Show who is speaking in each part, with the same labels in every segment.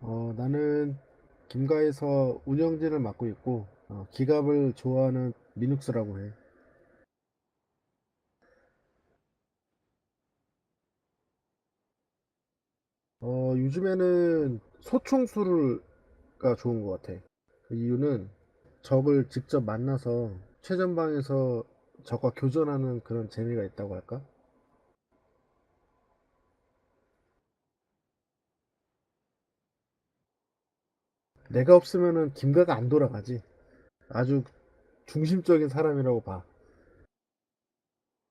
Speaker 1: 어, 나는 김가에서 운영진을 맡고 있고, 어, 기갑을 좋아하는 리눅스라고 해. 어, 요즘에는 소총수가 좋은 것 같아. 그 이유는 적을 직접 만나서 최전방에서 적과 교전하는 그런 재미가 있다고 할까? 내가 없으면은 김가가 안 돌아가지. 아주 중심적인 사람이라고 봐.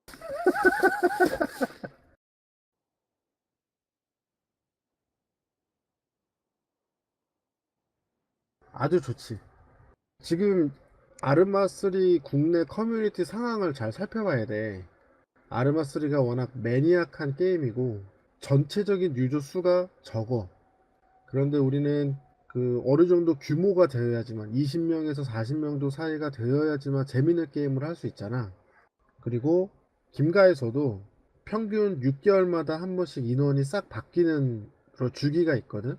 Speaker 1: 아주 좋지. 지금 아르마3 국내 커뮤니티 상황을 잘 살펴봐야 돼. 아르마3가 워낙 매니악한 게임이고 전체적인 유저 수가 적어. 그런데 우리는 그 어느 정도 규모가 되어야지만 20명에서 40명도 사이가 되어야지만 재밌는 게임을 할 수 있잖아. 그리고 김가에서도 평균 6개월마다 한 번씩 인원이 싹 바뀌는 그런 주기가 있거든.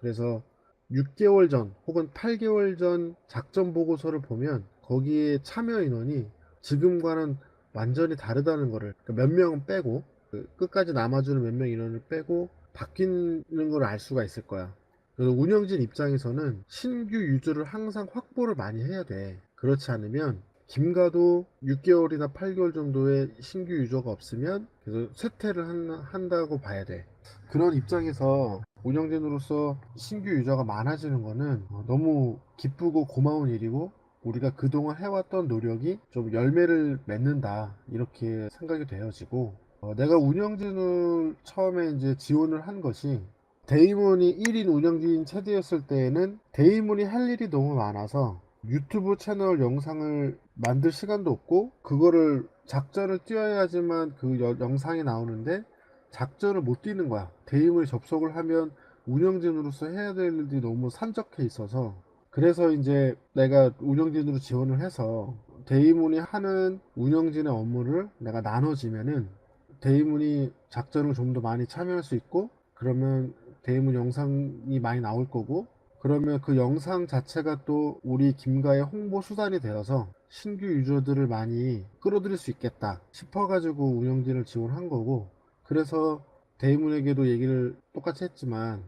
Speaker 1: 그래서 6개월 전 혹은 8개월 전 작전 보고서를 보면 거기에 참여 인원이 지금과는 완전히 다르다는 거를 그러니까 몇 명은 빼고 그 끝까지 남아주는 몇 명 인원을 빼고 바뀌는 걸 알 수가 있을 거야. 그래서 운영진 입장에서는 신규 유저를 항상 확보를 많이 해야 돼. 그렇지 않으면 김가도 6개월이나 8개월 정도의 신규 유저가 없으면 계속 쇠퇴를 한, 한다고 봐야 돼. 그런 입장에서 운영진으로서 신규 유저가 많아지는 거는 어, 너무 기쁘고 고마운 일이고 우리가 그동안 해왔던 노력이 좀 열매를 맺는다 이렇게 생각이 되어지고 어, 내가 운영진을 처음에 이제 지원을 한 것이 데이몬이 1인 운영진 체제였을 때에는 데이몬이 할 일이 너무 많아서 유튜브 채널 영상을 만들 시간도 없고 그거를 작전을 띄워야지만 그 여- 영상이 나오는데 작전을 못 뛰는 거야. 데이몬이 접속을 하면 운영진으로서 해야 될 일이 너무 산적해 있어서 그래서 이제 내가 운영진으로 지원을 해서 데이몬이 하는 운영진의 업무를 내가 나눠지면은 데이몬이 작전을 좀 더 많이 참여할 수 있고 그러면 데이몬 영상이 많이 나올 거고 그러면 그 영상 자체가 또 우리 김가의 홍보 수단이 되어서 신규 유저들을 많이 끌어들일 수 있겠다 싶어가지고 운영진을 지원한 거고 그래서 데이문에게도 얘기를 똑같이 했지만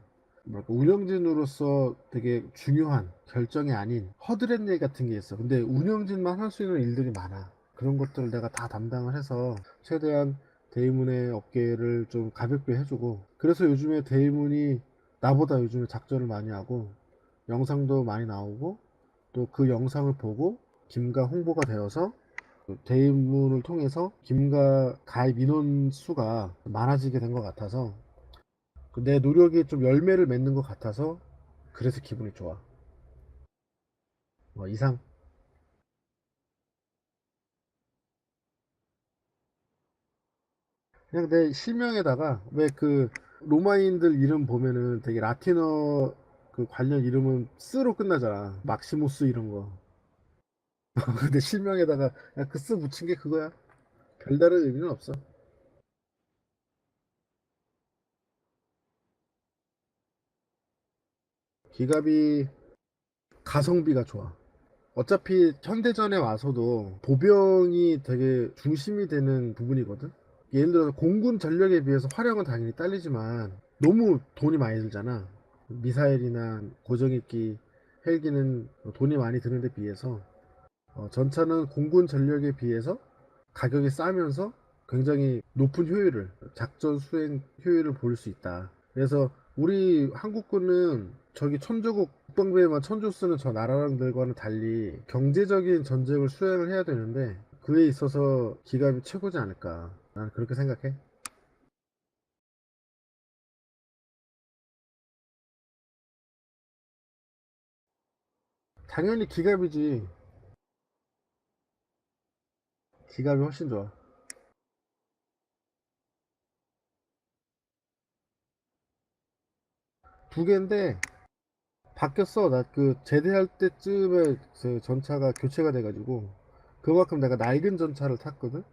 Speaker 1: 뭐랄까 운영진으로서 되게 중요한 결정이 아닌 허드렛 일 같은 게 있어. 근데 운영진만 할 수 있는 일들이 많아. 그런 것들을 내가 다 담당을 해서 최대한 데이문의 어깨를 좀 가볍게 해주고 그래서 요즘에 데이문이 나보다 요즘에 작전을 많이 하고 영상도 많이 나오고 또 그 영상을 보고 김가 홍보가 되어서 그 데이문을 통해서 김가 가입 인원 수가 많아지게 된 것 같아서 그내 노력이 좀 열매를 맺는 것 같아서 그래서 기분이 좋아. 뭐 이상. 그냥 내 실명에다가 왜 그 로마인들 이름 보면은 되게 라틴어 그 관련 이름은 쓰로 끝나잖아. 막시모스 이런 거. 근데 실명에다가 그쓰 붙인 게 그거야. 별다른 의미는 없어. 기갑이 가성비가 좋아. 어차피 현대전에 와서도 보병이 되게 중심이 되는 부분이거든. 예를 들어서 공군 전력에 비해서 화력은 당연히 딸리지만 너무 돈이 많이 들잖아. 미사일이나 고정익기 헬기는 돈이 많이 드는데 비해서 어, 전차는 공군 전력에 비해서 가격이 싸면서 굉장히 높은 효율을 작전 수행 효율을 볼수 있다. 그래서 우리 한국군은 저기 천조국 국방부에만 천조 쓰는 저 나라들과는 달리 경제적인 전쟁을 수행을 해야 되는데 그에 있어서 기갑이 최고지 않을까 나는 그렇게 생각해. 당연히 기갑이지. 기갑이 훨씬 좋아. 두 개인데 바뀌었어. 나 그 제대할 때쯤에 그 전차가 교체가 돼가지고 그만큼 내가 낡은 전차를 탔거든.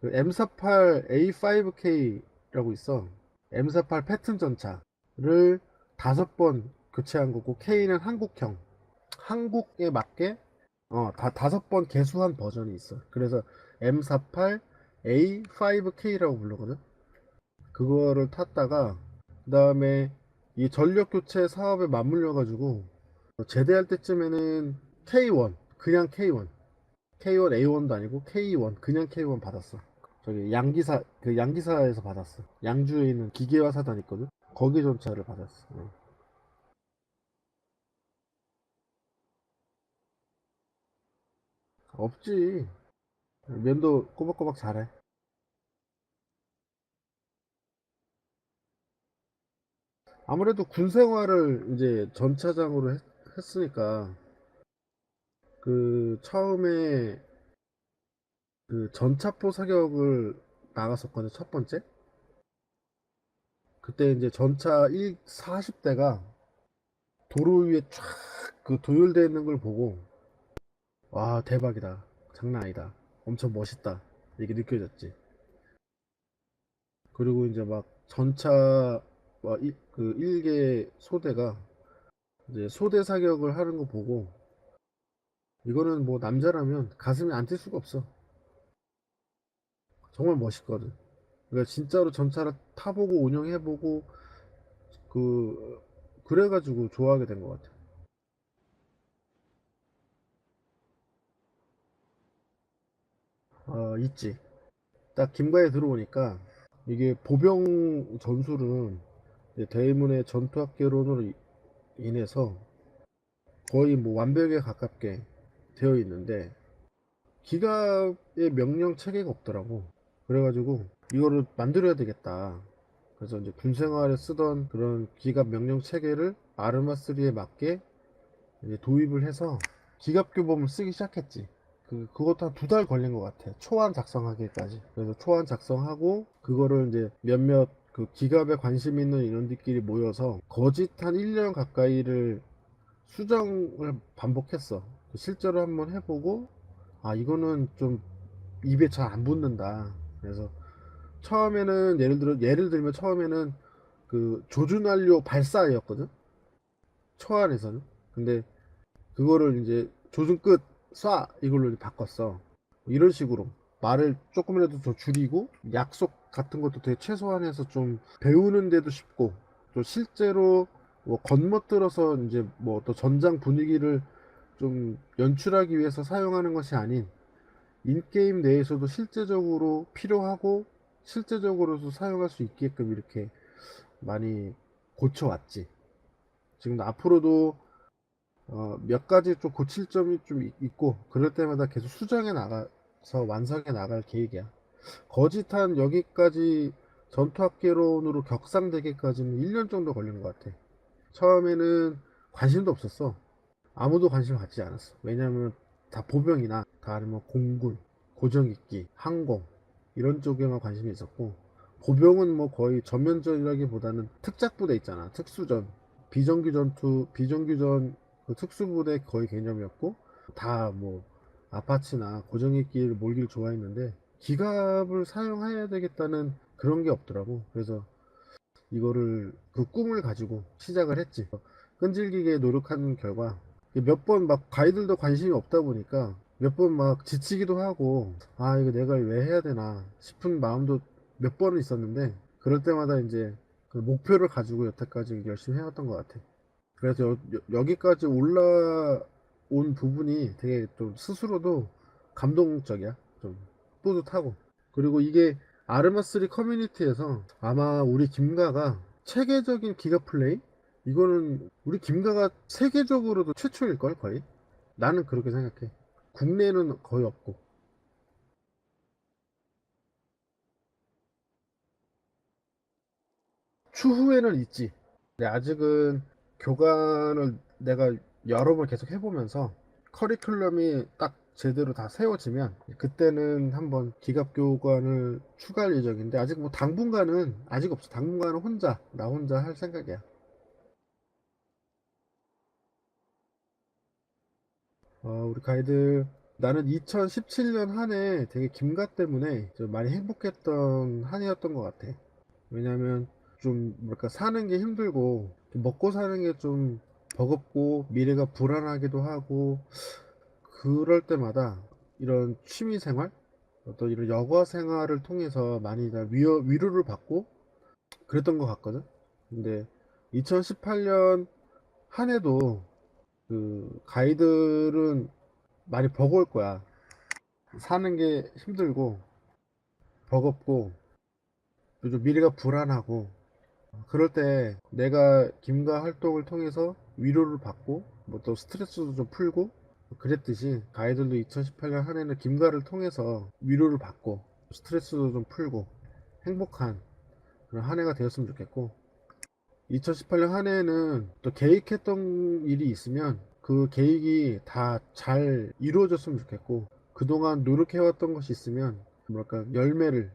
Speaker 1: 그 M48A5K라고 있어. M48 패튼 전차를 다섯 번 교체한 거고 K는 한국형 한국에 맞게 어, 다 다섯 번 개수한 버전이 있어. 그래서 M48 A5K라고 부르거든. 그거를 탔다가 그다음에 이 전력 교체 사업에 맞물려 가지고 제대할 때쯤에는 K1 그냥 K1 K1 A1도 아니고 K1 그냥 K1 받았어. 저기 양기사 그 양기사에서 받았어. 양주에 있는 기계화 사단 있거든. 거기 전차를 받았어. 어. 없지. 면도 꼬박꼬박 잘해. 아무래도 군 생활을 이제 전차장으로 했, 했으니까 그 처음에 그 전차포 사격을 나갔었거든 첫 번째. 그때 이제 전차 1 40대가 도로 위에 쫙 그 도열되어 있는 걸 보고 와 대박이다. 장난 아니다. 엄청 멋있다. 이게 느껴졌지. 그리고 이제 막 전차 와, 일, 그 일개 소대가 이제 소대 사격을 하는 거 보고 이거는 뭐 남자라면 가슴이 안 뛸 수가 없어. 정말 멋있거든. 그러니까 진짜로 전차를 타보고 운영해보고 그 그래가지고 좋아하게 된 것 같아. 어, 있지. 딱 김가에 들어오니까 이게 보병 전술은 이제 대의문의 전투학개론으로 이- 인해서 거의 뭐 완벽에 가깝게 되어 있는데 기갑의 명령 체계가 없더라고. 그래가지고 이거를 만들어야 되겠다. 그래서 이제 군 생활에 쓰던 그런 기갑 명령 체계를 아르마3에 맞게 도입을 해서 기갑 교범을 쓰기 시작했지. 그, 그것도 한 두 달 걸린 것 같아. 초안 작성하기까지. 그래서 초안 작성하고, 그거를 이제 몇몇 그 기갑에 관심 있는 인원들끼리 모여서 거짓 한 1년 가까이를 수정을 반복했어. 실제로 한번 해보고, 아, 이거는 좀 입에 잘 안 붙는다. 그래서 처음에는 예를 들어, 예를 들면 처음에는 그 조준완료 발사였거든? 초안에서는. 근데 그거를 이제 조준 끝 쏴 이걸로 바꿨어 이런 식으로 말을 조금이라도 더 줄이고 약속 같은 것도 되게 최소한해서 좀 배우는데도 쉽고 또 실제로 뭐 건멋들어서 이제 뭐 또 전장 분위기를 좀 연출하기 위해서 사용하는 것이 아닌 인게임 내에서도 실제적으로 필요하고 실제적으로도 사용할 수 있게끔 이렇게 많이 고쳐왔지. 지금 앞으로도 어, 몇 가지 좀 고칠 점이 좀 있- 있고 그럴 때마다 계속 수정해 나가서 완성해 나갈 계획이야. 거짓한 여기까지 전투학개론으로 격상되기까지는 1년 정도 걸린 것 같아. 처음에는 관심도 없었어. 아무도 관심 갖지 않았어. 왜냐면 다 보병이나 다 아니면 공군, 고정익기, 항공 이런 쪽에만 관심이 있었고 보병은 뭐 거의 전면전이라기보다는 특작부대 있잖아. 특수전, 비정규 전투, 비정규전 그 특수부대 거의 개념이었고 다 뭐 아파치나 고정익기를 몰기를 좋아했는데 기갑을 사용해야 되겠다는 그런 게 없더라고. 그래서 이거를 그 꿈을 가지고 시작을 했지. 끈질기게 노력한 결과 몇 번 막 가이들도 관심이 없다 보니까 몇 번 막 지치기도 하고 아 이거 내가 왜 해야 되나 싶은 마음도 몇 번은 있었는데 그럴 때마다 이제 그 목표를 가지고 여태까지 열심히 해왔던 것 같아. 그래서 여, 기까지 올라온 부분이 되게 좀 스스로도 감동적이야. 좀 뿌듯하고. 그리고 이게 아르마3 커뮤니티에서 아마 우리 김가가 체계적인 기가 플레이? 이거는 우리 김가가 세계적으로도 최초일걸, 거의? 나는 그렇게 생각해. 국내에는 거의 없고. 추후에는 있지. 근데 아직은 교관을 내가 여러 번 계속 해보면서 커리큘럼이 딱 제대로 다 세워지면 그때는 한번 기갑 교관을 추가할 예정인데 아직 뭐 당분간은 아직 없어. 당분간은 혼자 나 혼자 할 생각이야. 어, 우리 가이드 나는 2017년 한 해 되게 김가 때문에 좀 많이 행복했던 한 해였던 것 같아. 왜냐면 좀 뭐랄까 사는 게 힘들고 먹고 사는 게 좀 버겁고 미래가 불안하기도 하고 그럴 때마다 이런 취미 생활, 어떤 이런 여가 생활을 통해서 많이 다 위로, 위로를 받고 그랬던 것 같거든. 근데 2018년 한 해도 그 가이들은 많이 버거울 거야. 사는 게 힘들고 버겁고 좀 미래가 불안하고 그럴 때 내가 김가 활동을 통해서 위로를 받고 뭐 또 스트레스도 좀 풀고 그랬듯이 가이들도 2018년 한 해는 김가를 통해서 위로를 받고 스트레스도 좀 풀고 행복한 그런 한 해가 되었으면 좋겠고 2018년 한 해에는 또 계획했던 일이 있으면 그 계획이 다 잘 이루어졌으면 좋겠고 그동안 노력해왔던 것이 있으면 뭐랄까 열매를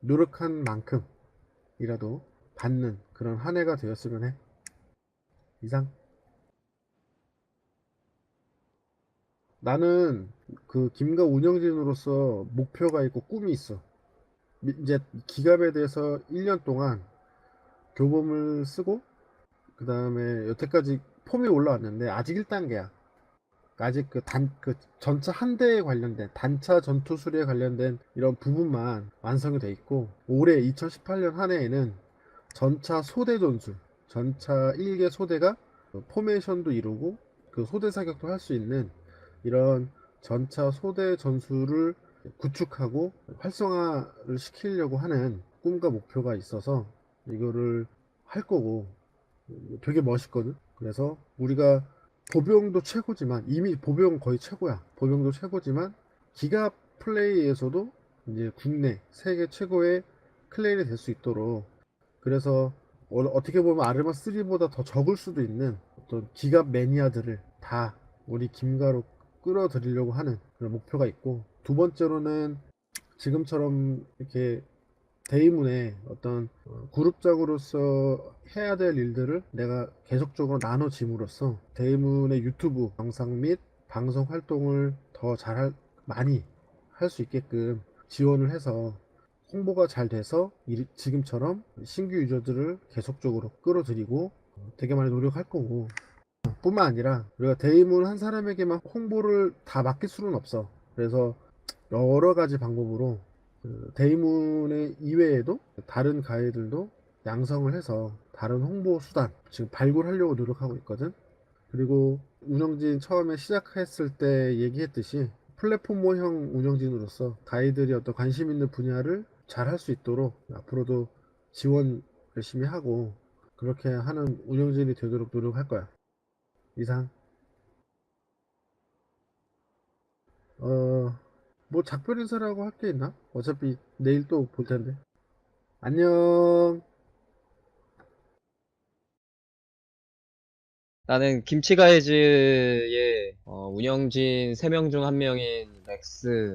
Speaker 1: 노력한 만큼이라도 받는 그런 한 해가 되었으면 해. 이상. 나는 그 김가 운영진으로서 목표가 있고 꿈이 있어. 미- 이제 기갑에 대해서 1년 동안 교범을 쓰고 그 다음에 여태까지 폼이 올라왔는데 아직 1단계야. 아직 그 단, 그 전차 한 대에 관련된 단차 전투 수리에 관련된 이런 부분만 완성이 돼 있고 올해 2018년 한 해에는 전차 소대 전술, 전차 1개 소대가 그 포메이션도 이루고 그 소대 사격도 할 수 있는 이런 전차 소대 전술을 구축하고 활성화를 시키려고 하는 꿈과 목표가 있어서 이거를 할 거고 되게 멋있거든. 그래서 우리가 보병도 최고지만 이미 보병 거의 최고야. 보병도 최고지만 기가 플레이에서도 이제 국내 세계 최고의 클레이를 될수 있도록 그래서 어, 떻게 보면 아르마 3보다 더 적을 수도 있는 어떤 기갑 매니아들을 다 우리 김가로 끌어들이려고 하는 그런 목표가 있고 두 번째로는 지금처럼 이렇게 대의문에 어떤 어, 그룹장으로서 해야 될 일들을 내가 계속적으로 나눠짐으로써 대의문의 유튜브 영상 및 방송 활동을 더 잘 많이 할 수 있게끔 지원을 해서 홍보가 잘 돼서 이- 지금처럼 신규 유저들을 계속적으로 끌어들이고 어, 되게 많이 노력할 거고. 뿐만 아니라 우리가 대의문 한 사람에게만 홍보를 다 맡길 수는 없어. 그래서 여러 가지 방법으로 그 데이문의 이외에도 다른 가이들도 양성을 해서 다른 홍보 수단 지금 발굴하려고 노력하고 있거든. 그리고 운영진 처음에 시작했을 때 얘기했듯이 플랫폼모형 운영진으로서 가이들이 어떤 관심 있는 분야를 잘 할 수 있도록 앞으로도 지원 열심히 하고 그렇게 하는 운영진이 되도록 노력할 거야. 이상. 어, 뭐 작별 인사라고 할 게 있나? 어차피 내일 또 볼 텐데. 안녕.
Speaker 2: 나는 김치가이즈의 어, 운영진 3명 중한 명인 렉스